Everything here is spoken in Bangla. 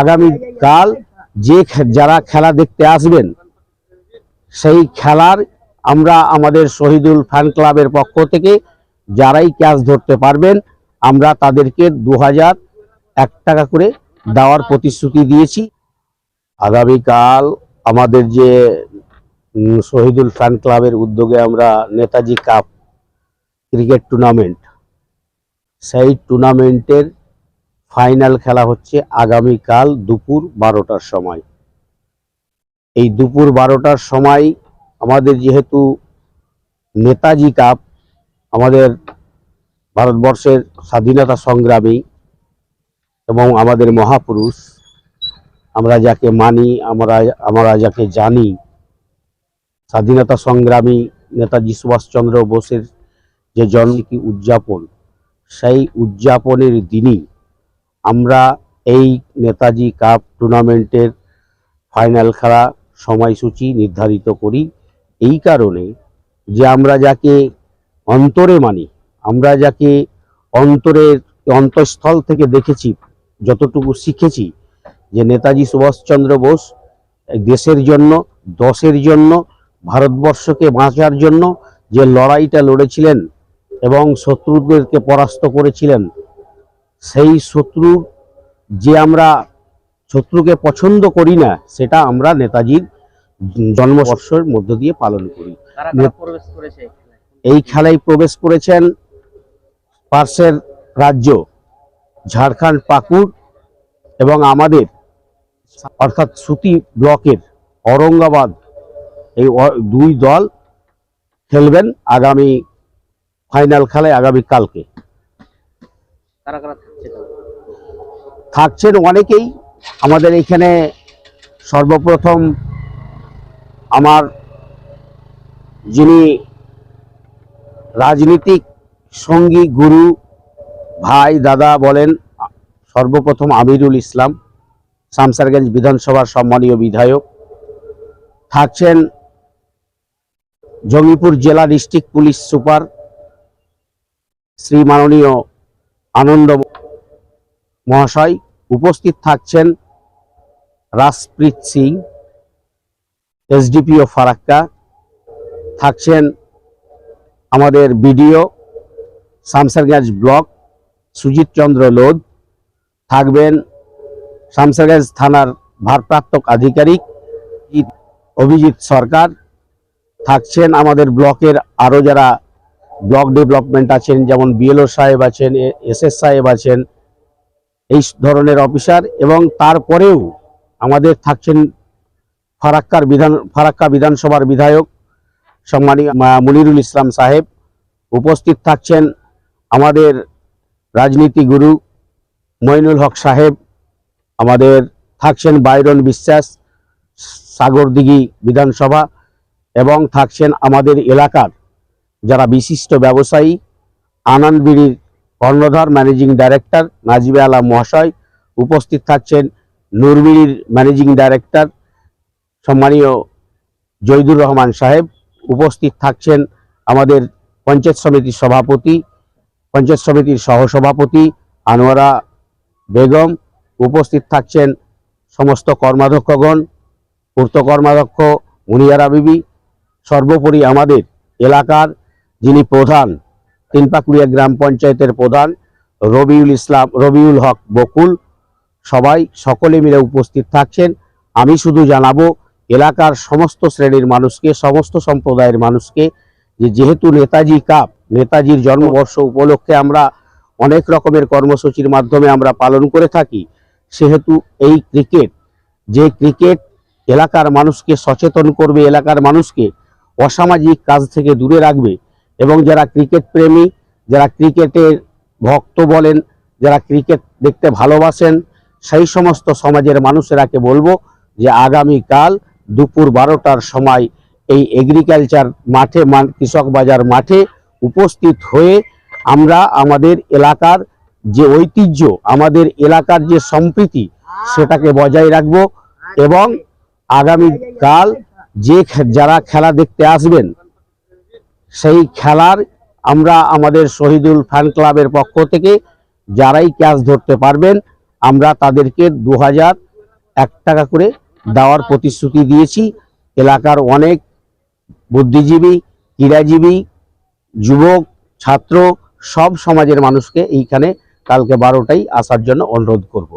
আগামীকাল যে যারা খেলা দেখতে আসবেন, সেই খেলার আমরা আমাদের শহীদুল ফ্যান ক্লাবের পক্ষ থেকে যারাই ক্যাচ ধরতে পারবেন, আমরা তাদেরকে দু হাজার এক টাকা করে দেওয়ার প্রতিশ্রুতি দিয়েছি। আগামীকাল আমাদের যে শহীদুল ফ্যান ক্লাবের উদ্যোগে আমরা নেতাজি কাপ ক্রিকেট টুর্নামেন্ট, সেই টুর্নামেন্টের ফাইনাল খেলা হচ্ছে আগামীকাল দুপুর বারোটার সময়। এই দুপুর বারোটার সময় আমাদের যেহেতু নেতাজি কাপ, আমাদের ভারতবর্ষের স্বাধীনতা সংগ্রামী এবং আমাদের মহাপুরুষ, আমরা যাকে মানি, আমরা আমরা যাকে জানি, স্বাধীনতা সংগ্রামী নেতাজি সুভাষচন্দ্র বোসের যে জন্মকি উদযাপন, সেই উদযাপনের দিনই আমরা এই নেতাজি কাপ টুর্নামেন্টের ফাইনাল খেলা সময়সূচি নির্ধারিত করি। এই কারণে যে আমরা যাকে অন্তরে মানি, আমরা যাকে অন্তরের অন্তঃস্থল থেকে দেখেছি, যতটুকু শিখেছি, যে নেতাজি সুভাষচন্দ্র বোস দেশের জন্য, দশের জন্য, ভারতবর্ষকে বাঁচার জন্য যে লড়াইটা লড়েছিলেন এবং শত্রুদেরকে পরাস্ত করেছিলেন সেই শত্রুর যে আমরা শত্রুকে পছন্দ করি না সেটা আমরা নেতাজির জন্মবর্ষের মধ্য দিয়ে পালন করি এই খেলায়? প্রবেশ করেছেন পার্শ্বের রাজ্য ঝাড়খণ্ড পাকুড় এবং আমাদের অর্থাৎ সুতি ব্লকের ঔরঙ্গাবাদ এই দুই দল খেলবেন আগামী ফাইনাল খেলায় আগামী কালকে কারা কারা থাকছে তাহলে? থাকছেন অনেকেই। আমাদের এখানে সর্বপ্রথম আমার যিনি রাজনীতিক সঙ্গী গুরু ভাই দাদা বলেন, সর্বপ্রথম আমিরুল ইসলাম, শামসারগঞ্জ বিধানসভার সম্মানীয় বিধায়ক। থাকছেন জঙ্গিপুর জেলা ডিস্ট্রিক্ট পুলিশ সুপার শ্রী মাননীয় আনন্দ মহাশয় উপস্থিত থাকছেন রাজপ্রীত সিং, এসডিপিও ফারাক্কা। থাকছেন আমাদের বিডিও শামসারগঞ্জ ব্লক, সুজিত চন্দ্র লোধ। থাকবেন শামসারগঞ্জ থানার ভারপ্রাপ্ত আধিকারিক অভিজিৎ সরকার। থাকছেন আমাদের ব্লকের আরও যারা ব্লক ডেভেলপমেন্ট আছেন, যেমন বিএলও সাহেব আছেন এস এস সাহেব আছেন এই ধরনের অফিসার এবং তারপরেও আমাদের থাকছেন ফারাক্কার বিধান, ফারাক্কা বিধানসভার বিধায়ক সম্মানীয় মনিরুল ইসলাম সাহেব। উপস্থিত থাকছেন আমাদের রাজনীতি গুরু মইনুল হক সাহেব, আমাদের থাকছেন বাইরন বিশ্বাস, সাগরদিঘি বিধানসভা এবং থাকছেন আমাদের এলাকার যারা বিশিষ্ট ব্যবসায়ী, আনন্দবিড়ির কর্ণধার ম্যানেজিং ডাইরেক্টর নাজিবে আলম মহাশয় উপস্থিত থাকছেন নুরবিড়ির ম্যানেজিং ডাইরেক্টর সম্মানীয় জৈদুর রহমান সাহেব উপস্থিত থাকছেন আমাদের পঞ্চায়েত সমিতির সভাপতি, পঞ্চায়েত সমিতির সহসভাপতি আনোয়ারা বেগম উপস্থিত থাকছেন সমস্ত কর্মাধ্যক্ষগণ, পূর্ত কর্মাধ্যক্ষ মুনিয়ারা বিবি, সর্বোপরি আমাদের এলাকার যিনি প্রধান তিনপাকুড়িয়া গ্রাম পঞ্চায়েতের প্রধান রবিউল ইসলাম, রবিউল হক বকুল। সবাই সকলে মিলে উপস্থিত থাকছেন। আমি শুধু জানাব, এলাকার সমস্ত শ্রেণির মানুষকে, সমস্ত সম্প্রদায়ের মানুষকে, যে যেহেতু নেতাজি কাপ, নেতাজির জন্মবর্ষ উপলক্ষে আমরা অনেক রকমের কর্মসূচির মাধ্যমে আমরা পালন করে থাকি, সেহেতু এই ক্রিকেট, যে ক্রিকেট এলাকার মানুষকে সচেতন করবে, এলাকার মানুষকে অসামাজিক কাজ থেকে দূরে রাখবে এবং যারা ক্রিকেট প্রেমী, যারা ক্রিকেটের ভক্ত বলেন, যারা ক্রিকেট দেখতে ভালোবাসেন, সেই সমস্ত সমাজের মানুষেরাকে বলব যে আগামীকাল দুপুর বারোটার সময় এই এগ্রিকালচার মাঠে, মান, কৃষক বাজার মাঠে উপস্থিত হয়ে আমরা আমাদের এলাকার যে ঐতিহ্য, আমাদের এলাকার যে সম্প্রীতি, সেটাকে বজায় রাখব এবং আগামীকাল যে যারা খেলা দেখতে আসবেন সেই খেলার আমরা আমাদের শহীদুল ফ্যান ক্লাবের পক্ষ থেকে যারাই ক্যাচ ধরতে পারবেন, আমরা তাদেরকে দু হাজার এক টাকা করে দেওয়ার প্রতিশ্রুতি দিয়েছি। এলাকার অনেক বুদ্ধিজীবী, ক্রীড়াজীবী, যুবক, ছাত্র সব সমাজের মানুষকে এইখানে কালকে বারোটাই আসার জন্য অনুরোধ করব।